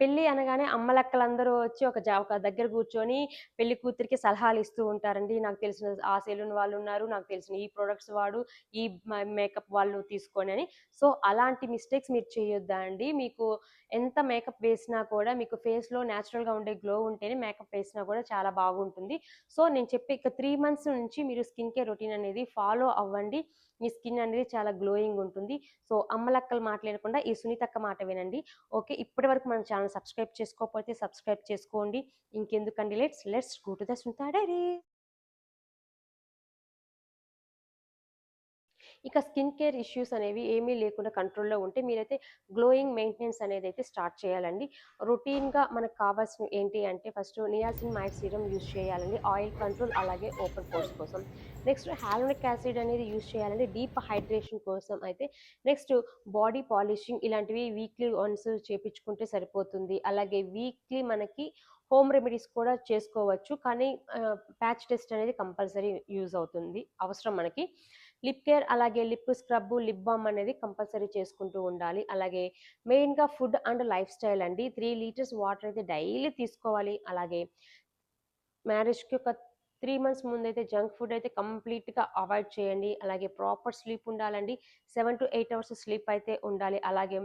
పెళ్ళి అనగానే అమ్మలక్కలందరూ వచ్చి ఒక జా ఒక దగ్గర కూర్చొని పెళ్ళి కూతురికి సలహాలు ఇస్తూ ఉంటారండి. నాకు తెలిసిన ఆ సెలూన్ వాళ్ళు ఉన్నారు నాకు తెలిసిన ఈ ప్రొడక్ట్స్ వాడు ఈ మేకప్ వాళ్ళు తీసుకొని అని. సో అలాంటి మిస్టేక్స్ మీరు చేయొద్దా అండి? మీకు ఎంత మేకప్ వేసినా కూడా మీకు ఫేస్లో న్యాచురల్గా ఉండే గ్లో ఉంటేనే మేకప్ వేసినా కూడా చాలా బాగుంటుంది. సో నేను చెప్పే ఇక త్రీ మంత్స్ నుంచి మీరు స్కిన్ కేర్ రొటీన్ అనేది ఫాలో అవ్వండి. మీ స్కిన్ అనేది చాలా గ్లోయింగ్ ఉంటుంది. సో అమ్మలక్కలు మాట్లాడకుండా ఈ సునీతక్క మాట వినండి. ఓకే ఇప్పటి వరకు మన ఛానల్ సబ్స్క్రైబ్ చేసుకోకపోతే సబ్స్క్రైబ్ చేసుకోండి. ఇంకెందుకండి? Let's let's go to the సుంతా diary ఇక స్కిన్ కేర్ ఇష్యూస్ అనేవి ఏమీ లేకుండా కంట్రోల్లో ఉంటే మీరైతే గ్లోయింగ్ మెయింటెనెన్స్ అనేది అయితే స్టార్ట్ చేయాలండి. రొటీన్గా మనకు కావాల్సిన ఏంటి అంటే first niacinamide serum use చేయాలండి. ఆయిల్ కంట్రోల్ అలాగే ఓపెన్ పోర్స్ కోసం. నెక్స్ట్ హ్యాలోనిక్ యాసిడ్ అనేది యూస్ చేయాలండి. డీప్ హైడ్రేషన్ కోసం అయితే నెక్స్ట్ బాడీ పాలిషింగ్ ఇలాంటివి వీక్లీ వన్స్ చేపించుకుంటే సరిపోతుంది. అలాగే వీక్లీ మనకి హోమ్ రెమెడీస్ కూడా చేసుకోవచ్చు. కానీ ప్యాచ్ టెస్ట్ అనేది కంపల్సరీ యూజ్ అవుతుంది. అవసరం మనకి. లిప్ కేర్ అలాగే లిప్ స్క్రబ్ లిప్ బామ్ అనేది కంపల్సరీ చేసుకుంటూ ఉండాలి. అలాగే మెయిన్గా ఫుడ్ అండ్ లైఫ్ స్టైల్ అండి. త్రీ లీటర్స్ వాటర్ అయితే డైలీ తీసుకోవాలి. అలాగే మ్యారేజ్కి ఒక త్రీ మంత్స్ ముందైతే జంక్ ఫుడ్ అయితే కంప్లీట్గా అవాయిడ్ చేయండి. అలాగే ప్రాపర్ స్లీప్ ఉండాలండి. Seven to eight hours sleep అయితే ఉండాలి. అలాగే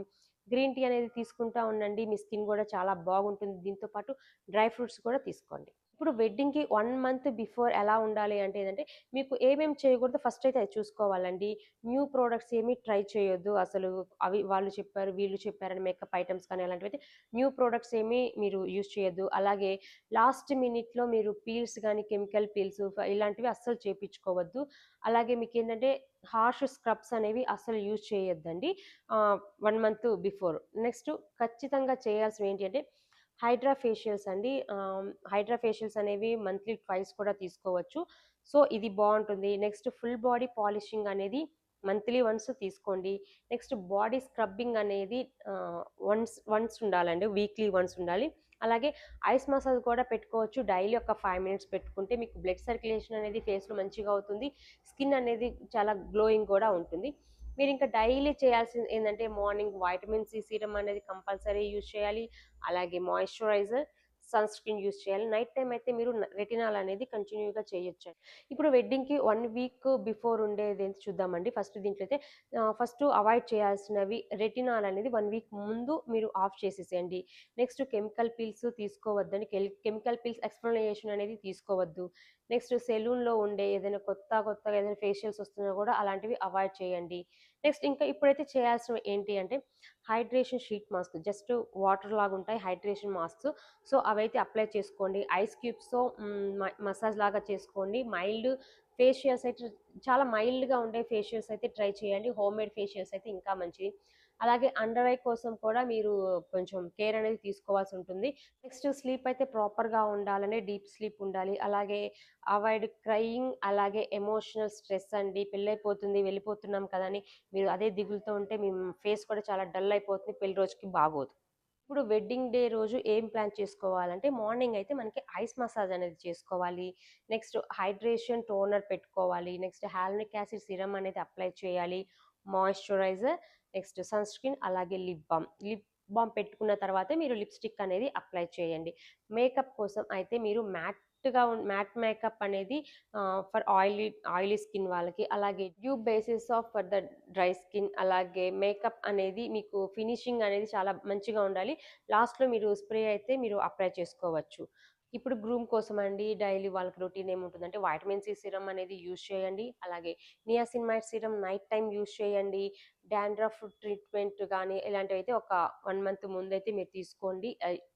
గ్రీన్ టీ అనేది తీసుకుంటా ఉండండి. మీ స్కిన్ కూడా చాలా బాగుంటుంది. దీంతో పాటు డ్రై ఫ్రూట్స్ కూడా తీసుకోండి. ఇప్పుడు వెడ్డింగ్కి వన్ మంత్ బిఫోర్ ఎలా ఉండాలి అంటే ఏంటంటే మీకు ఏమేమి చేయకూడదు ఫస్ట్ అయితే అది చూసుకోవాలండి. న్యూ ప్రోడక్ట్స్ ఏమీ ట్రై చేయొద్దు. అసలు అవి వాళ్ళు చెప్పారు వీళ్ళు చెప్పారని మేకప్ ఐటమ్స్ కానీ అలాంటివి అయితే న్యూ ప్రోడక్ట్స్ ఏమీ మీరు యూజ్ చేయొద్దు. అలాగే లాస్ట్ మినిట్లో మీరు పీల్స్ కానీ కెమికల్ పీల్స్ ఇలాంటివి అస్సలు చేపించుకోవద్దు. అలాగే మీకు ఏంటంటే హార్ష్ స్క్రబ్స్ అనేవి అస్సలు యూజ్ చేయొద్దండి. వన్ మంత్ బిఫోర్ నెక్స్ట్ ఖచ్చితంగా చేయాల్సినవి ఏంటి అంటే హైడ్రా ఫేషియల్స్ అండి. హైడ్రా ఫేషియల్స్ అనేవి మంత్లీ ట్వైస్ కూడా తీసుకోవచ్చు. సో ఇది బాగుంటుంది. నెక్స్ట్ ఫుల్ బాడీ పాలిషింగ్ అనేది మంత్లీ వన్స్ తీసుకోండి. నెక్స్ట్ బాడీ స్క్రబ్బింగ్ అనేది వన్స్ వన్స్ ఉండాలండి. వీక్లీ వన్స్ ఉండాలి. అలాగే ఐస్ మసాజ్ కూడా పెట్టుకోవచ్చు. డైలీ ఒక ఫైవ్ మినిట్స్ పెట్టుకుంటే మీకు బ్లడ్ సర్క్యులేషన్ అనేది ఫేస్లో మంచిగా అవుతుంది. స్కిన్ అనేది చాలా గ్లోయింగ్ కూడా ఉంటుంది. మీరు ఇంకా డైలీ చేయాల్సింది ఏంటంటే మార్నింగ్ వైటమిన్ సి సీరం అనేది కంపల్సరీ యూజ్ చేయాలి. అలాగే మాయిశ్చరైజర్ సన్ స్క్రీన్ యూస్ చేయాలి. నైట్ టైం అయితే మీరు రెటినాల్ అనేది కంటిన్యూగా చేయొచ్చు. ఇప్పుడు వెడ్డింగ్కి వన్ వీక్ బిఫోర్ ఉండేది ఏంటి చూద్దామండి. ఫస్ట్ దీంట్లో అయితే ఫస్ట్ అవాయిడ్ చేయాల్సినవి రెటినాల్ అనేది వన్ వీక్ ముందు మీరు ఆఫ్ చేసేసేయండి. నెక్స్ట్ కెమికల్ పిల్స్ తీసుకోవద్దని కెమికల్ పిల్స్ ఎక్స్ప్లెనేషన్ అనేది తీసుకోవద్దు. నెక్స్ట్ సెలూన్లో ఉండే ఏదైనా కొత్త కొత్తగా ఏదైనా ఫేషియల్స్ వస్తున్నా కూడా అలాంటివి అవాయిడ్ చేయండి. నెక్స్ట్ ఇంకా ఇప్పుడైతే చేయాల్సినవి ఏంటి అంటే hydration sheet mask just water లాగా ఉంటాయి హైడ్రేషన్ మాస్క్స్ సో అవైతే అప్లై చేసుకోండి. ఐస్ క్యూబ్స్తో మసాజ్ లాగా చేసుకోండి. మైల్డ్ ఫేషియల్స్ అయితే చాలా మైల్డ్గా ఉండే ఫేషియల్స్ అయితే ట్రై చేయండి. హోమ్ మేడ్ ఫేషియల్స్ అయితే ఇంకా మంచిది అలాగే అండర్ ఐ కోసం కూడా మీరు కొంచెం కేర్ అనేది తీసుకోవాల్సి ఉంటుంది. నెక్స్ట్ స్లీప్ అయితే ప్రాపర్గా ఉండాలని డీప్ స్లీప్ ఉండాలి. అలాగే అవాయిడ్ క్రయింగ్ అలాగే ఎమోషనల్ స్ట్రెస్ అండి. పెళ్ళైపోతుంది వెళ్ళిపోతున్నాం కదా అని మీరు అదే దిగులుతో ఉంటే మీ ఫేస్ కూడా చాలా డల్ అయిపోతుంది పెళ్ళి రోజుకి బాగోదు. ఇప్పుడు వెడ్డింగ్ డే రోజు ఏం ప్లాన్ చేసుకోవాలంటే మార్నింగ్ అయితే మనకి ఐస్ మసాజ్ అనేది చేసుకోవాలి. నెక్స్ట్ హైడ్రేషన్ టోనర్ పెట్టుకోవాలి. నెక్స్ట్ హాల్నిక్ యాసిడ్ సిరమ్ అనేది అప్లై చేయాలి. మాయిశ్చరైజర్ నెక్స్ట్ సన్ స్క్రీన్ అలాగే లిప్ బామ్. లిప్ బామ్ పెట్టుకున్న తర్వాతే మీరు లిప్స్టిక్ అనేది అప్లై చేయండి. మేకప్ కోసం అయితే మీరు మ్యాట్గా మ్యాట్ మేకప్ అనేది ఫర్ ఆయిలీ ఆయిలీ స్కిన్ వాళ్ళకి అలాగే tube basis off for the dry skin అలాగే మేకప్ అనేది మీకు ఫినిషింగ్ అనేది చాలా మంచిగా ఉండాలి. లాస్ట్లో మీరు స్ప్రే అయితే మీరు అప్లై చేసుకోవచ్చు. ఇప్పుడు గ్రూమ్ కోసం అండి డైలీ వాళ్ళకి రొటీన్ ఏముంటుందంటే వైటమిన్ సి సిరం అనేది యూజ్ చేయండి. అలాగే niacinamide serum night time use చేయండి. డాండ్రఫ్ ట్రీట్మెంట్ కానీ ఇలాంటివి అయితే ఒక వన్ మంత్ ముందైతే మీరు తీసుకోండి.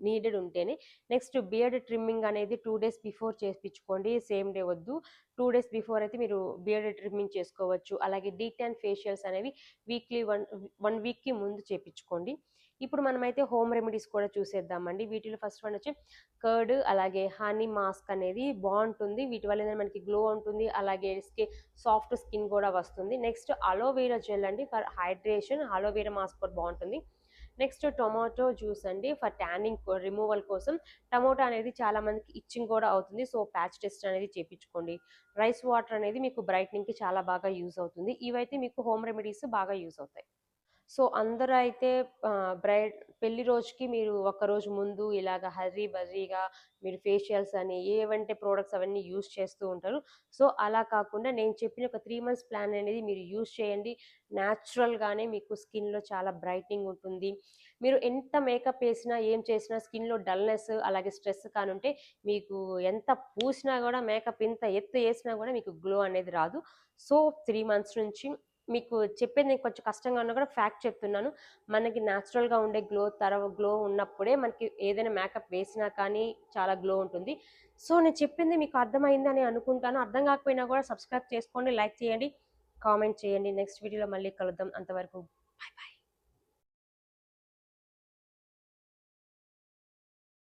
నీడెడ్ ఉంటేనే. నెక్స్ట్ బియర్డ్ ట్రిమ్మింగ్ అనేది టూ డేస్ బిఫోర్ చేపించుకోండి సేమ్ డే వద్దు. టూ డేస్ బిఫోర్ అయితే మీరు బియర్డ్ ట్రిమ్మింగ్ చేసుకోవచ్చు. అలాగే డీటాన్ ఫేషియల్స్ అనేవి వీక్లీ వన్ వన్ వీక్కి ముందు చేపించుకోండి ఇప్పుడు మనమైతే హోమ్ రెమెడీస్ కూడా చూసేద్దామండి. వీటిలో ఫస్ట్ వన్ వచ్చి కర్డ్ అలాగే హనీ మాస్క్ అనేది బాగుంటుంది. వీటి వల్ల మనకి గ్లో ఉంటుంది. అలాగే సాఫ్ట్ స్కిన్ కూడా వస్తుంది. నెక్స్ట్ అలోవేరా జెల్ అండి. For hydration aloe vera mask కూడా బాగుంటుంది. నెక్స్ట్ టొమాటో జ్యూస్ అండి. ఫర్ ట్యానింగ్ రిమూవల్ కోసం టమోటా అనేది చాలా మందికి ఇచ్చింగ్ కూడా అవుతుంది. సో ప్యాచ్ టెస్ట్ అనేది చేపించుకోండి. రైస్ వాటర్ అనేది మీకు బ్రైట్నింగ్కి చాలా బాగా యూజ్ అవుతుంది. ఇవైతే మీకు హోమ్ రెమెడీస్ బాగా యూజ్ అవుతాయి. సో అందరూ అయితే బ్రైడ్ పెళ్ళి రోజుకి మీరు ఒక రోజు ముందు ఇలాగ హర్రీ బర్రీగా మీరు ఫేషియల్స్ అని ఏవంటే ప్రోడక్ట్స్ అవన్నీ యూస్ చేస్తూ ఉంటారు. సో అలా కాకుండా నేను చెప్పిన ఒక త్రీ మంత్స్ ప్లాన్ అనేది మీరు యూస్ చేయండి. న్యాచురల్గానే మీకు స్కిన్లో చాలా బ్రైట్నింగ్ ఉంటుంది. మీరు ఎంత మేకప్ వేసినా ఏం చేసినా స్కిన్లో డల్నెస్ అలాగే స్ట్రెస్ కానుంటే మీకు ఎంత పూసినా కూడా మేకప్ ఎంత ఎత్తు వేసినా కూడా మీకు గ్లో అనేది రాదు. సో త్రీ మంత్స్ నుంచి మీకు చెప్పేది నేను కొంచెం కష్టంగా ఉన్నా కూడా ఫ్యాక్ట్ చెప్తున్నాను. మనకి న్యాచురల్గా ఉండే గ్లో తరవ గ్లో ఉన్నప్పుడే మనకి ఏదైనా మేకప్ వేసినా కానీ చాలా గ్లో ఉంటుంది. సో నేను చెప్పింది మీకు అర్థమైందని అనుకుంటాను. అర్థం కాకపోయినా కూడా సబ్స్క్రైబ్ చేసుకోండి లైక్ చేయండి కామెంట్ చేయండి. నెక్స్ట్ వీడియోలో మళ్ళీ కలుద్దాం. అంతవరకు బాయ్ బాయ్